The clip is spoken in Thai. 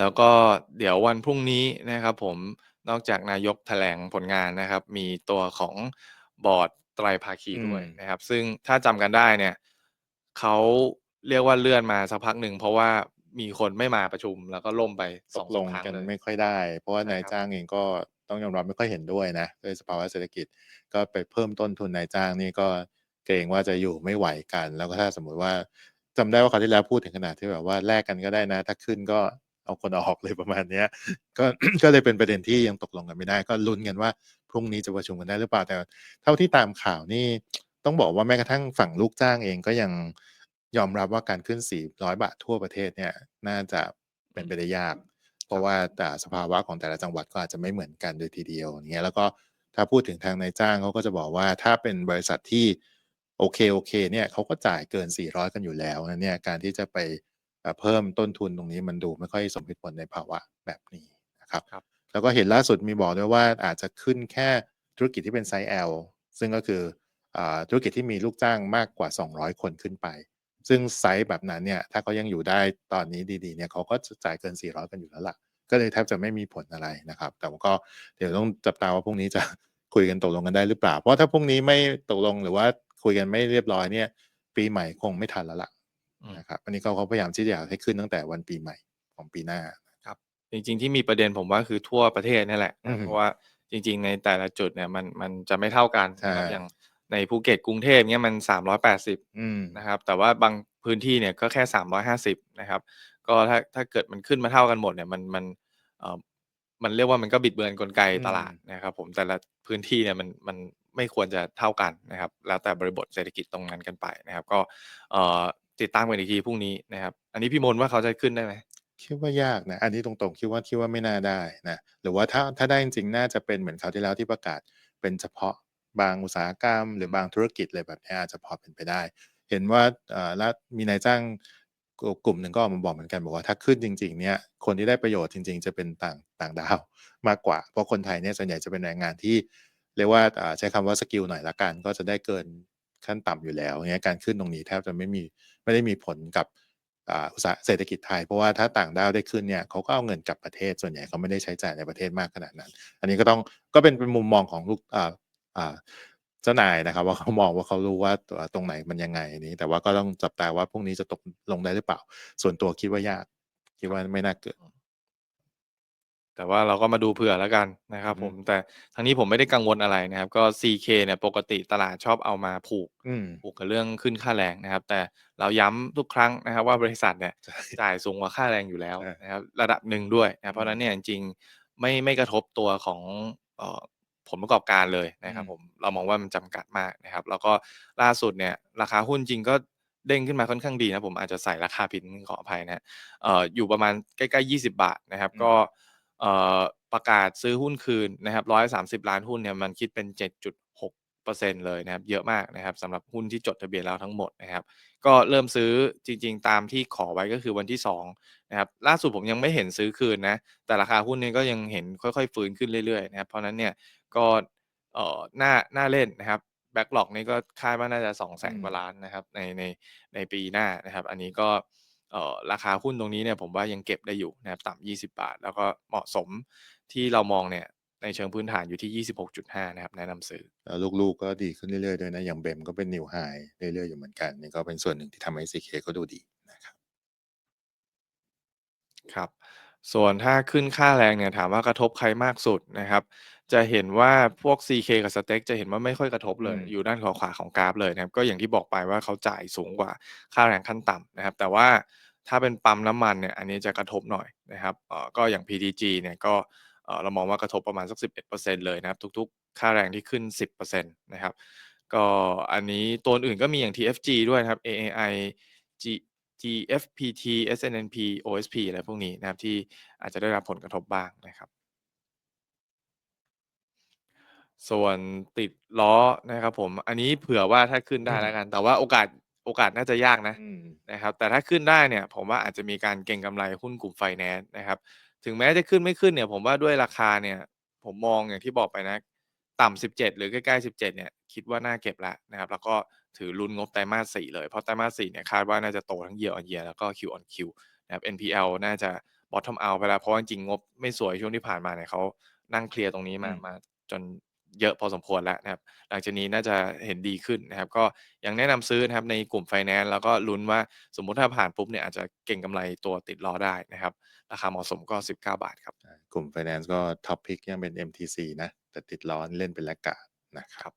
แล้วก็เดี๋ยววันพรุ่งนี้นะครับผมนอกจากนายกแถลงผลงานนะครับ มีตัวของบอร์ดไตรภาคีอืด้วยมนะครับ ซึ่งถ้าจำกันได้เนี่ยเขาเรียกว่าเลื่อนมาสักพักหนึ่งเพราะว่ามีคนไม่มาประชุมแล้วก็ล่มไปต2-3กลงครั้งกันเลยไม่ค่อยได้ เพราะว่าใช่นายครับจ้างเองก็ต้องยอมรับไม่ค่อยเห็นด้วยนะด้วยสภาวะเศรษฐกิจก็ไปเพิ่มต้นทุนนายจ้างนี่ก็เกรงว่าจะอยู่ไม่ไหวกัน แล้วก็ถ้าสมมุติว่าจำได้ว่าคราวที่แล้วพูดถึงขนาดที่แบบว่าแลกกันก็ได้นะ ถ้าขึ้นก็ เอาคนออกเลยประมาณเนี้ยก็ก็เลยเป็นประเด็นที่ยังตกลงกันไม่ได้ ก็ลุ้นกันว่าพรุ่งนี้จะประชุมกันได้หรือเปล่าแต่ เท่าที่ตามข่าวนี่ต้องบอกว่าแม้กระทั่งฝั่งลูกจ้างเองก็ยังยอมรับว่าการขึ้น 400 บาททั่วประเทศเนี่ยน่าจะเป็นไปได้ยาก เพราะว่าแต่สภาวะของแต่ละจังหวัดก็อาจจะไม่เหมือนกันโดยทีเดียวอย่างเงี้ยแล้วก็ถ้าพูดถึงทางนายจ้างเขาก็จะบอกว่าถ้าเป็นบริษัทที่โอเคๆเนี่ยเขาก็จ่ายเกิน 400 กันอยู่แล้วนะเนี่ยการที่จะไป เอ่อเพิ่มต้นทุนตรงนี้มันดูไม่ค่อยสมเหตุผลในภาวะแบบนี้นะครับครับแล้วก็เห็นล่าสุดมีบอกด้วยว่าอาจจะขึ้นแค่ธุรกิจที่เป็นไซซ์ L ซึ่งก็คืออ่าธุรกิจที่มีลูกจ้างมากกว่า 200 คนขึ้นไป ซึ่งไซซ์แบบนั้นเนี่ยถ้าเขายังอยู่ได้ตอนนี้ดีๆเนี่ยเขาก็จะจ่ายเกิน 400 กันอยู่แล้วล่ะ ก็เลยแทบจะไม่มีผลอะไรนะครับ แต่ว่าก็เดี๋ยวต้องจับตาว่าพรุ่งนี้จะคุยกันตกลงกันได้หรือเปล่า เพราะว่าถ้าพรุ่งนี้ไม่ตกลงหรือว่าคุยกันไม่เรียบร้อยเนี่ย ปีใหม่คงไม่ทันแล้วล่ะอืม นะครับอันนี้เขาเขาพยายามที่จะอยากให้ขึ้นตั้งแต่วันปีใหม่ของปีหน้าครับจริงๆที่มีประเด็นผมว่าคือทั่วประเทศเนี่ยแหละ อืนะมเพราะว่าจริง ๆ ในแต่ละจุดเนี่ยมันมันจะไม่เท่ากันใช่ นะครับอย่างในภูเก็ตกรุงเทพเงี้ยมัน 380อืม นะครับแต่ว่าบางพื้นที่เนี่ยก็แค่ 350นะครับก็ถ้าถ้าเกิดมันขึ้นมาเท่ากันหมดเนี่ยมันมันเอ่อมันเรียกว่ามันก็บิดเบือนกลไกอืมตลาดนะครับผมแต่ละพื้นที่เนี่ยมันมันไม่ควรจะเท่ากันนะครับแล้วแต่บริบทเศรษฐกิจตรงนั้นกันไปนะครับก็เอ่อ ติดตามกันอีกทีพรุ่งนี้นะครับ อันนี้พี่มนว่าเขาจะขึ้นได้ไหม?คิดว่ายากนะ อันนี้ตรงๆคิดว่าคิดว่าไม่น่าได้นะ หรือว่าถ้าถ้าได้จริงๆ น่าจะเป็นเหมือนคราวที่แล้วที่ประกาศ เป็นเฉพาะบางอุตสาหกรรม หรือบางธุรกิจอะไรแบบนี้อาจจะพอเป็นไปได้ เห็นว่าเอ่อแล้วมีนายจ้างกลุ่มหนึ่งก็ออกมาบอกเหมือนกันบอกว่าถ้าขึ้นจริง ๆ เนี่ยคนที่ได้ประโยชน์จริง ๆ จะเป็นต่างต่างดาวมากกว่า เพราะคนไทยเนี่ยส่วนใหญ่จะเป็นแรงงานที่เรียกว่าใช้คำว่าสกิลหน่อยล้วกัน ก็จะได้เกิน ขั้นต่ำอยู่แล้วอย่างเงี้ยการขึ้นตรงนี้แทบจะไม่มีไม่ได้มีผลกับอุตสาหเศรษฐกิจไทย เพราะว่าถ้าต่างด้าวได้ขึ้นเนี่ยเขาก็เอาเงินกลับประเทศส่วนใหญ่เขาไม่ได้ใช้จ่ายในประเทศมากขนาดนั้น อันนี้ก็ต้องก็เป็นเป็นมุมมองของลูกอ่าอ่าเจ้านายนะครับ ว่าเขามองว่าเขารู้ว่าตรงไหนมันยังไงนนี้ แต่ว่าก็ต้องจับตาว่าพรุ่งนี้จะตกลงได้หรือเปล่า ส่วนตัวคิดว่ายากคิดว่าไม่น่าเกิด แต่ว่าเราก็มาดูเผื่อแล้วกันนะครับอือผฮึมแต่ทางนี้ผมไม่ได้กังวลอะไรนะครับ ก็ CK เนี่ยปกติตลาดชอบเอามาผูกอืมผูกกับเรื่องขึ้นค่าแรงนะครับ แต่เราย้ำทุกครั้งนะครับ ว่าบริษัทเนี่ยใช่จ่ายสูงกว่าค่าแรงอยู่แล้วใช่นะครับ ระดับหนึ่งด้วยนะเพอืราะฉะนั้นมเนี่ยจริงๆไม่ไม่กระทบตัวของเอ่อผลประกอบการเลยนะอืมครับ ผมเรามองว่ามันจำกัดมากนะครับ แล้วก็ล่าสุดเนี่ย ราคาหุ้นจริงก็เด้งขึ้นมาค่อนข้างดีนะผมอาจจะใส่ราคาผิดขออภัยนะครับเอ่ออยู่ประมาณใกล้ๆ20 บาทนะครับอืก็มเอ่อ ประกาศซื้อหุ้นคืนนะครับ 130 ล้านหุ้นเนี่ยมันคิดเป็น 7.6%เลยนะครับ เยอะมากนะครับสำหรับหุ้นที่จดทะเบียนแล้วทั้งหมดนะครับ ก็เริ่มซื้อจริง ๆ ตามที่ขอไว้ก็คือวันที่2นะครับ ล่าสุดผมยังไม่เห็นซื้อคืนนะ แต่ราคาหุ้นเนี่ยก็ยังเห็นค่อยๆ ฟื้นขึ้นเรื่อยๆนะครับ เพราะฉะนั้นเนี่ยก็เอ่อน่าน่าเล่นนะครับแบ็กล็อกนี่ก็คาดว่าน่าจะอื200,000กว่ามล้านนะครับในในในปีหน้านะครับ อันนี้ก็ เอ่อราคาหุ้นตรงนี้เนี่ยผมว่ายังเก็บได้อยู่นะครับต่ำ20 บาท แล้วก็เหมาะสมที่เรามองเนี่ยในเชิงพื้นฐานอยู่ที่ 26.5 นะครับ แนะนำซื้อแล้วลูกๆก็ดีขึ้นเรื่อยๆด้วยนะ อย่างเบมก็เป็น New High เรื่อยๆอยู่เหมือนกันนี่ก็เป็นส่วนหนึ่งที่ทำให้ CK ก็ดูดีนะครับครับ ส่วนถ้าขึ้นค่าแรงเนี่ยถามว่ากระทบใครมากสุดนะครับ จะเห็นว่าพวก CK กับสเต็กจะเห็นว่าไม่ค่อยกระทบอืเลยมอยู่ด้านขวาๆของกราฟเลยนะครับ ก็อย่างที่บอกไปว่าเขาจ่ายสูงกว่าค่าแรงขั้นต่ำนะครับ แต่ว่าถ้าเป็นปั๊มน้ำมันเนี่ยอันนี้จะกระทบหน่อยนะครับเอ่อก็อย่าง PTG เนี่ยก็เอ่อเรามองว่ากระทบประมาณสัก 11%เลยนะครับ ทุกๆ ค่าแรงที่ขึ้น 10%นะครับ ก็อันนี้ตัวอื่นก็มีอย่าง TFG ด้วยนะครับ AAI G GFPT SNNP OSP อะไรพวกนี้นะครับที่อาจจะได้รับผลกระทบบ้างนะครับ ส่วนติดล้อนะครับผม อันนี้เผื่อว่าถ้าขึ้นอืได้มแล้วกัน แต่ว่าโอกาสโอกาสน่าจะยากนะอืม นะครับ แต่ถ้าขึ้นได้เนี่ย ผมว่าอาจจะมีการเก็งกำไรหุ้นกลุ่มไฟแนนซ์นะครับ ถึงแม้จะขึ้นไม่ขึ้นเนี่ย ผมว่าด้วยราคาเนี่ย ผมมองอย่างที่บอกไปนะ ต่ำ 17 หรือใกล้ๆ 17 เนี่ย คิดว่าน่าเก็บแล้วนะครับ แล้วก็ถือลุ้นงบไตรมาส 4 เลย เพราะไตรมาส 4 เนี่ยคาดว่าน่าจะโตทั้ง Year on Year แล้วก็ Q on Q นะครับ NPL น่าจะ bottom out ไปแล้วเพราะว่าจริงๆงบไม่สวยช่วงที่ผ่านมาเนี่ยเขานั่งเคลียร์ตรงนี้มาอืม มาจน เยอะพอสมควรแล้วนะครับ หลังจากนี้น่าจะเห็นดีขึ้นนะครับ ก็ยังแนะนำซื้อนะครับในกลุ่มไฟแนนซ์แล้วก็ลุ้นว่าสมมุติถ้าผ่านปุ๊บเนี่ยอาจจะเก่งกำไรตัวติดล้อได้นะครับ ราคาเหมาะสมก็ 19 บาทครับ กลุ่ม Finance ก็ท็อปพิกยังเป็น MTC นะ แต่ติดล้อเล่นเป็นแลกกาดนะครับ